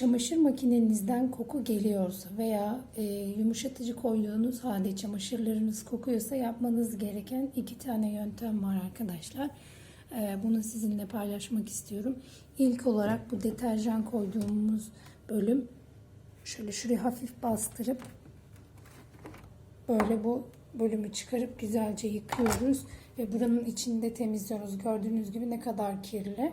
çamaşır makinenizden koku geliyorsa veya e, yumuşatıcı koyduğunuz halde çamaşırlarınız kokuyorsa yapmanız gereken iki tane yöntem var arkadaşlar. E, bunu sizinle paylaşmak istiyorum. İlk olarak bu deterjan koyduğumuz bölüm şöyle şuraya hafif bastırıp böyle bu bölümü çıkarıp güzelce yıkıyoruz ve buranın içinde temizliyoruz. Gördüğünüz gibi ne kadar kirli.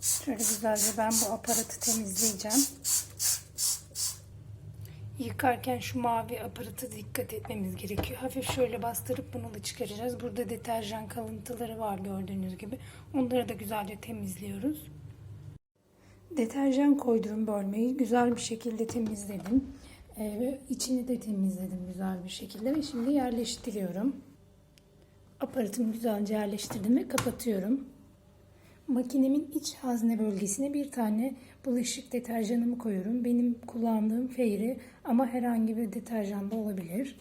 Şöyle güzelce ben bu aparatı temizleyeceğim. Yıkarken şu mavi aparatı dikkat etmemiz gerekiyor. Hafif şöyle bastırıp bunu da çıkaracağız. Burada deterjan kalıntıları var gördüğünüz gibi. Onları da güzelce temizliyoruz. Deterjan koyduğum bölmeyi güzel bir şekilde temizledim. Ee, içini de temizledim güzel bir şekilde ve şimdi yerleştiriyorum. Aparatımı güzelce yerleştirdim ve kapatıyorum. Makinemin iç hazne bölgesine bir tane bulaşık deterjanımı koyuyorum. Benim kullandığım Fairy ama herhangi bir deterjan da olabilir.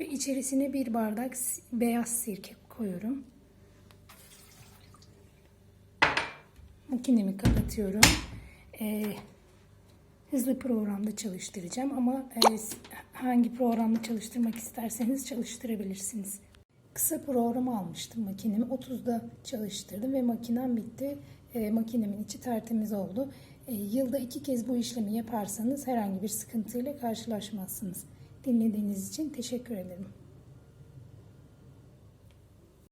Ve içerisine bir bardak beyaz sirke koyuyorum. Makinemi kapatıyorum. Ee, hızlı programda çalıştıracağım ama e, hangi programda çalıştırmak isterseniz çalıştırabilirsiniz. Kısa program almıştım makinemi. 30'da çalıştırdım ve makinem bitti. E, makinemin içi tertemiz oldu. E, yılda iki kez bu işlemi yaparsanız herhangi bir sıkıntıyla karşılaşmazsınız. Dinlediğiniz için teşekkür ederim.